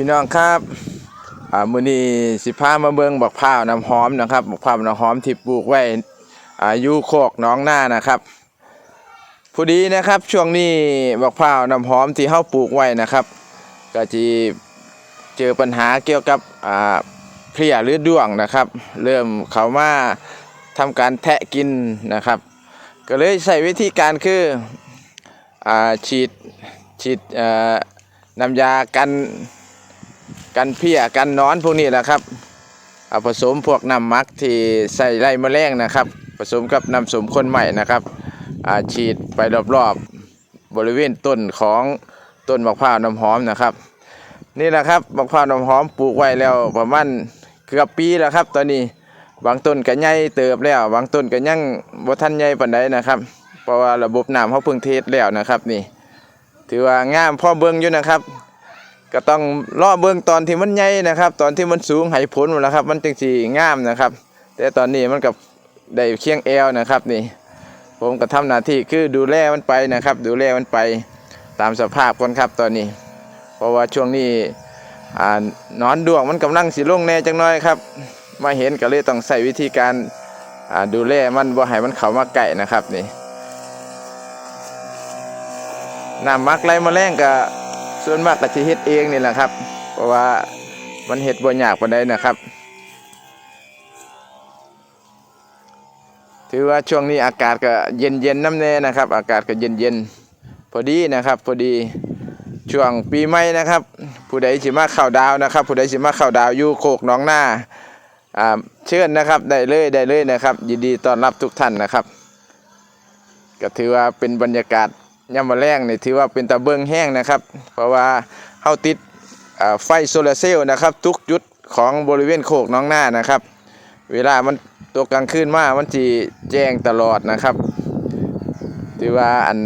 พี่น้องครับอ่ามื้อนี้สิพามาเบิ่งบักพร้าวน้ำหอมนะครับบักพร้าวน้ำหอมที่ปลูกไว้อายุโคกน้องหน้านะครับพอดีนะครับช่วงนี้บักพร้าวน้ำหอมที่เฮาปลูกไว้นะครับ ก็จะเจอปัญหาเกี่ยวกับอ่าเพลียหรือด้วงนะครับ เริ่มเขามาทำการแทะกินนะครับ ก็เลยใช้วิธีการคืออ่าฉีดฉีดน้ำยากัน กันเพี้ยกันนอนพวกนี้แหละครับเอาผสมพวกน้ำมักที่ใส่ไล่แมลงนะครับ ผสมกับน้ำสมคนใหม่นะครับอ่าฉีดไปรอบๆบริเวณต้นของต้นมะพร้าวน้ำหอมนะครับ นี่แหละครับมะพร้าวน้ำหอมปลูกไว้แล้วประมาณเกือบปีแล้วครับ ตอนนี้บางต้นก็ใหญ่เติบแล้ว บางต้นก็ยังบ่ทันใหญ่ปานใดนะครับ เพราะว่าระบบน้ำเขาเพิ่งเทสแล้วนะครับ นี่ ถือว่างามพ่อเบิ่งอยู่นะครับ ก็ต้องรอเบิ่งตอนที่มันใหญ่นะครับ ตอนที่มันสูงให้ผลหมดแล้วครับ มันจึงสิงามนะครับ แต่ตอนนี้มันกับได้เคียงแอวนะครับนี่ ผมก็ทำหน้าที่คือดูแลมันไปนะครับ ดูแลมันไปตามสภาพก่อนครับตอนนี้ เพราะว่าช่วงนี้นอนดวงมันกำลังสิลงแน่จังน้อยครับ มาเห็นก็เลยต้องใส่วิธีการดูแลมันบ่ให้มันเข้ามาใกล้นะครับนี่น้ำมักไรแมลงก็ ส่วนมากก็สิเฮ็ดเองนี่แหละครับ เพราะว่ามันเฮ็ดบ่ยากปานใดนะครับ ถือว่าช่วงนี้อากาศก็เย็นเย็นน้ำแน่นะครับ อากาศก็เย็นเย็นพอดีนะครับ พอดีช่วงปีใหม่นะครับ ผู้ใดสิมาข้าวดาวนะครับ ผู้ใดสิมาข้าวดาวอยู่โคกน้องหน้าเชิญนะครับได้เลยได้เลยนะครับ ยินดีต้อนรับทุกท่านนะครับ ก็ถือว่าเป็นบรรยากาศ ยามมาแรงนี่ถือว่าเป็นตะเบิงแห้งนะครับ เพราะว่าเฮาติดไฟโซลาร์เซลล์นะครับ ทุกจุดของบริเวณโคกน้องหน้านะครับ เวลามันตัวกลางคืนมามันจีแจ้งตลอดนะครับถือว่าอัน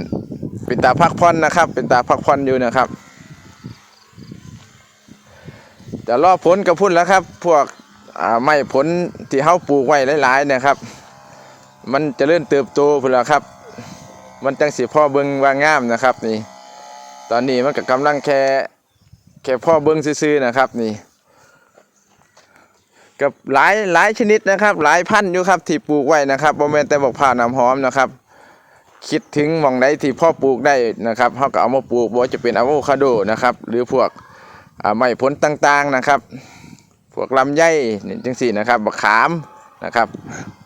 เป็นตาพักผ่อนนะครับ เป็นตาพักผ่อนอยู่นะครับจะรอผลกับพุ่นแล้วครับ พวกอ่าไม้ผลที่เฮาปลูกไว้หลายๆนะครับ มันจะเริ่มเติบโตพุ่นแล้วครับ มันจังสิพ่อเบิงว่างามนะครับนี่ ตอนนี้มันก็กำลังแค่แค่พ่อเบิงซื่อๆนะครับนี่กับหลายหลายชนิดนะครับ หลายพันธุ์อยู่ครับที่ปลูกไว้นะครับบ่แม่นแต่บอกผ่าวน้ำหอมนะครับ คิดถึงหมองใดที่พ่อปลูกได้นะครับเขาก็เอามาปลูกบ่ว่าจะเป็นอะโวคาโดนะครับ หรือพวกไม้ผลต่างๆนะครับ พวกลำไยนี่จังสี่นะครับบักขามนะครับ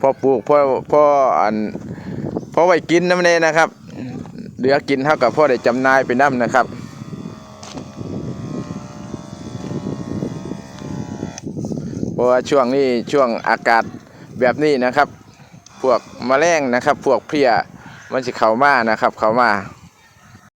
พ่อปลูกพ่อพ่ออัน พ่อไว้กินน้ำเนนะครับ เหลือกินเท่ากับพ่อได้จำนายไปน้ำนะครับเพราะว่าช่วงนี้ช่วงอากาศแบบนี้นะครับ พวกแมลงนะครับ พวกเพลี้ยมันจะเข้ามานะครับ เข้ามา